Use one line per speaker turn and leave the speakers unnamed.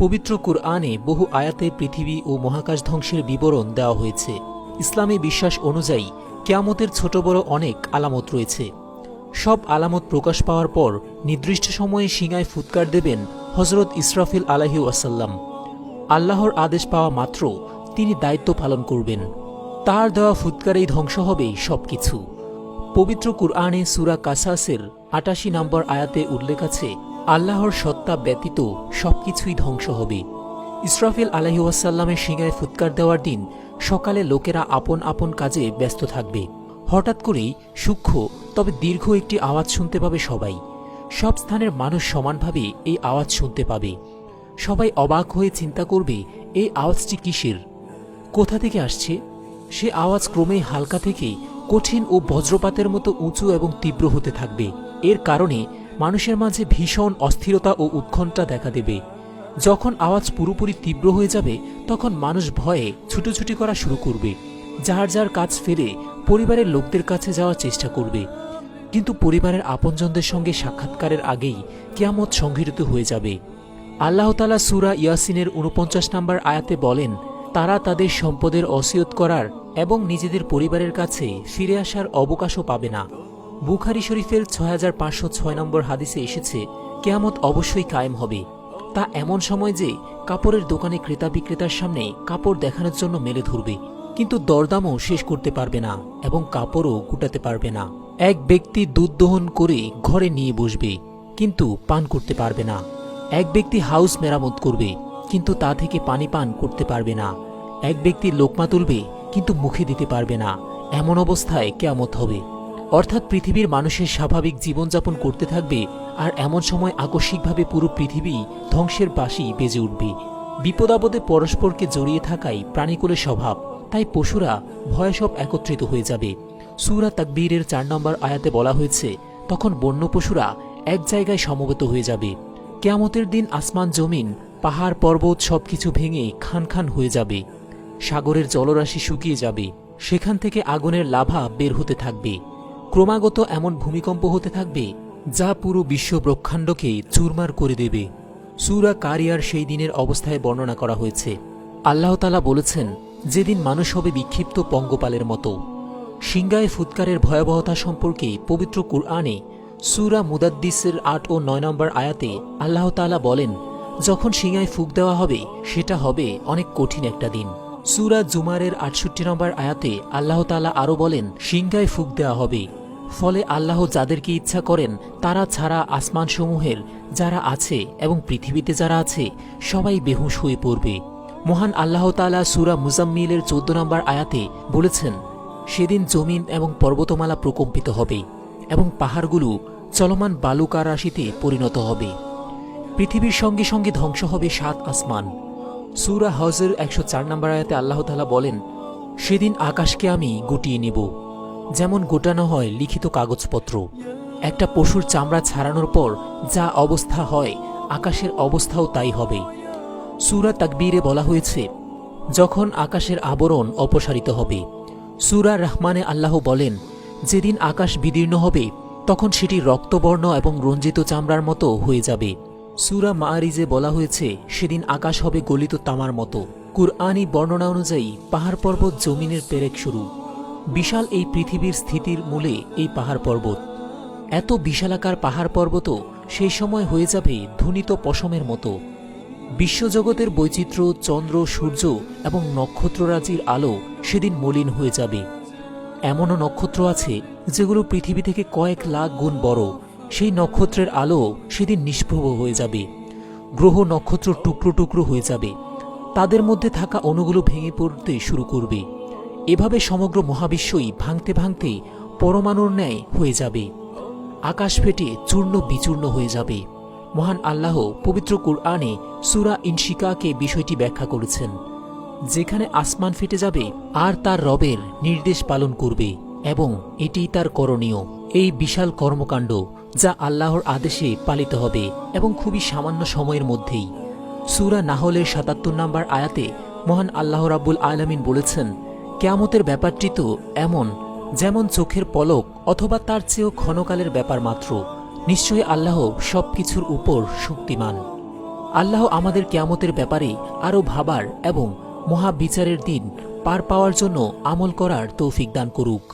পবিত্র কুরআনে বহু আয়াতে পৃথিবী ও মহাকাশ ধ্বংসের বিবরণ দেওয়া হয়েছে। ইসলামী বিশ্বাস অনুযায়ী, কেয়ামতের ছোট বড় অনেক আলামত রয়েছে। সব আলামত প্রকাশ পাওয়ার পর নির্দিষ্ট সময়ে সিঙায় ফুৎকার দেবেন হজরত ইসরাফিল আলাহি ওয়াসাল্লাম। আল্লাহর আদেশ পাওয়া মাত্র তিনি দায়িত্ব পালন করবেন। তার দেওয়া ফুৎকারেই ধ্বংস হবে সবকিছু। পবিত্র কুরআনে সুরা কাসাসের আটাশি নম্বর আয়াতে উল্লেখ আছে আল্লাহর সত্তা ব্যতীত সবকিছুই ধ্বংস হবে। ইসরাফিল আলহিউসাল্লামের সিংহায় ফুৎকার দেওয়ার দিন সকালে লোকেরা আপন আপন কাজে ব্যস্ত থাকবে। হঠাৎ করেই সূক্ষ্ম, তবে দীর্ঘ একটি আওয়াজ শুনতে পাবে সবাই। সব স্থানের মানুষ সমানভাবে এই আওয়াজ শুনতে পাবে। সবাই অবাক হয়ে চিন্তা করবে, এই আওয়াজটি কিসের? কোথা থেকে আসছে? সে আওয়াজ ক্রমেই হালকা থেকে কঠিন ও বজ্রপাতের মতো উঁচু এবং তীব্র হতে থাকবে। এর কারণে মানুষের মাঝে ভীষণ অস্থিরতা ও উৎকণ্ঠা দেখা দেবে। যখন আওয়াজ পুরোপুরি তীব্র হয়ে যাবে, তখন মানুষ ভয়ে ছুটোছুটি করা শুরু করবে। যার যার কাজ ফেলে পরিবারের লোকদের কাছে যাওয়ার চেষ্টা করবে। কিন্তু পরিবারের আপনজনদের সঙ্গে সাক্ষাৎকারের আগেই কেয়ামত সংঘটিত হয়ে যাবে। আল্লাহ তালা সুরা ইয়াসিনের উনপঞ্চাশ নম্বর আয়াতে বলেন, তারা তাদের সম্পদের অসিয়ত করার এবং নিজেদের পরিবারের কাছে ফিরে আসার অবকাশও পাবে না। বুখারি শরীফের ছয় হাজার পাঁচশো ছয় নম্বর হাদিসে এসেছে, কেয়ামত অবশ্যই কায়েম হবে। তা এমন সময় যে কাপড়ের দোকানে ক্রেতা বিক্রেতার সামনে কাপড় দেখানোর জন্য মেলে ধরবে, কিন্তু দরদামও শেষ করতে পারবে না এবং কাপড়ও গুটাতে পারবে না। এক ব্যক্তি দুধ দহন করে ঘরে নিয়ে বসবে, কিন্তু পান করতে পারবে না। এক ব্যক্তি হাউস মেরামত করবে, কিন্তু তা থেকে পানি পান করতে পারবে না। এক ব্যক্তি লোকমা তুলবে, কিন্তু মুখে দিতে পারবে না। এমন অবস্থায় কেয়ামত হবে। অর্থাৎ পৃথিবীর মানুষের স্বাভাবিক জীবনযাপন করতে থাকবে আর এমন সময় আকস্মিকভাবে পুরো পৃথিবী ধ্বংসের বাসি বেজে উঠবে। বিপদাপদে পরস্পরকে জড়িয়ে থাকাই প্রাণীকুলের স্বভাব। তাই পশুরা ভয়ে সব একত্রিত হয়ে যাবে। সুরা তাকবীরের চার নম্বর আয়াতে বলা হয়েছে, তখন বন্য পশুরা এক জায়গায় সমবেত হয়ে যাবে। কেয়ামতের দিন আসমান জমিন, পাহাড় পর্বত সবকিছু ভেঙে খান খান হয়ে যাবে। সাগরের জলরাশি শুকিয়ে যাবে। সেখান থেকে আগুনের লাভা বের হতে থাকবে। ক্রমাগত এমন ভূমিকম্প হতে থাকবে, যা পুরো বিশ্ব ব্রহ্মাণ্ডকে চুরমার করে দেবে। সুরা কারিয়ার সেই দিনের অবস্থায় বর্ণনা করা হয়েছে। আল্লাহ তালা বলেছেন, যেদিন মানুষ হবে বিক্ষিপ্ত পঙ্গপালের মতো। সিংগায় ফুৎকারের ভয়াবহতা সম্পর্কে পবিত্র কুরআনে সুরা মুদাদ্দিসের আট ও নয় নম্বর আয়াতে আল্লাহ তালা বলেন, যখন সিংহায় ফুক দেওয়া হবে, সেটা হবে অনেক কঠিন একটা দিন। সুরা জুমারের আটষট্টি নম্বর আয়াতে আল্লাহ তালা আরও বলেন, সিংহায় ফুক দেওয়া হবে। ফলে আল্লাহ যাদেরকে ইচ্ছা করেন, তারা ছাড়া আসমানসমূহের যারা আছে এবং পৃথিবীতে যারা আছে, সবাই বেহুশ হয়ে পড়বে। মহান আল্লাহ তালা সুরা মুজাম্মিলের চোদ্দ নম্বর আয়াতে বলেছেন, সেদিন জমিন এবং পর্বতমালা প্রকম্পিত হবে এবং পাহাড়গুলো চলমান বালুকা রাশিতে পরিণত হবে। পৃথিবীর সঙ্গে সঙ্গে ধ্বংস হবে সাত আসমান। সুরা হজের একশো চার নম্বর আয়াতে আল্লাহ তালা বলেন, সেদিন আকাশকে আমি গুটিয়ে নেব। যেমন গোটানো হয় লিখিত কাগজপত্র। একটা পশুর চামড়া ছাড়ানোর পর যা অবস্থা হয়, আকাশের অবস্থাও তাই হবে। সুরা তাকবীরে বলা হয়েছে, যখন আকাশের আবরণ অপসারিত হবে। সুরা রহমানে আল্লাহ বলেন, যেদিন আকাশ বিদীর্ণ হবে, তখন সেটি রক্তবর্ণ এবং রঞ্জিত চামড়ার মতো হয়ে যাবে। সুরা মারিজে বলা হয়েছে, সেদিন আকাশ হবে গলিত তামার মতো। কুরআনি বর্ণনা অনুযায়ী পাহাড় পর্বত জমিনের পেরেক শুরু। বিশাল এই পৃথিবীর স্থিতির মূলে এই পাহাড় পর্বত। এত বিশালাকার পাহাড় পর্বতও সেই সময় হয়ে যাবে ধ্বনিত পশমের মতো। বিশ্বজগতের বৈচিত্র্য, চন্দ্র, সূর্য এবং নক্ষত্ররাজির আলো সেদিন মলিন হয়ে যাবে। এমনও নক্ষত্র আছে যেগুলো পৃথিবী থেকে কয়েক লাখ গুণ বড়। সেই নক্ষত্রের আলো সেদিন নিষ্প্রভ হয়ে যাবে। গ্রহ নক্ষত্র টুকরো টুকরো হয়ে যাবে। তাদের মধ্যে থাকা অণুগুলো ভেঙে পড়তে শুরু করবে। এভাবে সমগ্র মহাবিশ্বই ভাঙতে ভাঙতে পরমাণুর ন্যায় হয়ে যাবে। আকাশ ফেটে চূর্ণ বিচূর্ণ হয়ে যাবে। মহান আল্লাহ পবিত্র কুরআনে সুরা ইনশিকাকে বিষয়টি ব্যাখ্যা করেছেন। যেখানে আসমান ফেটে যাবে, আর তার রবের নির্দেশ পালন করবে, এবং এটিই তার করণীয়। এই বিশাল কর্মকাণ্ড যা আল্লাহর আদেশে পালিত হবে, এবং খুবই সামান্য সময়ের মধ্যেই। সুরা নাহলের সাতাত্তর নম্বর আয়াতে মহান আল্লাহ রাব্বুল আলমিন বলেছেন কেয়ামতের ব্যাপারটি তো এমন, যেমন চোখের পলক অথবা তার চেয়েও ক্ষণকালের ব্যাপার মাত্র। নিশ্চয়ই আল্লাহ সব কিছুর উপর শক্তিমান। আল্লাহ আমাদের কেয়ামতের ব্যাপারে আরও ভাবার এবং মহাবিচারের দিন পার পাওয়ার জন্য আমল করার তৌফিক দান করুক।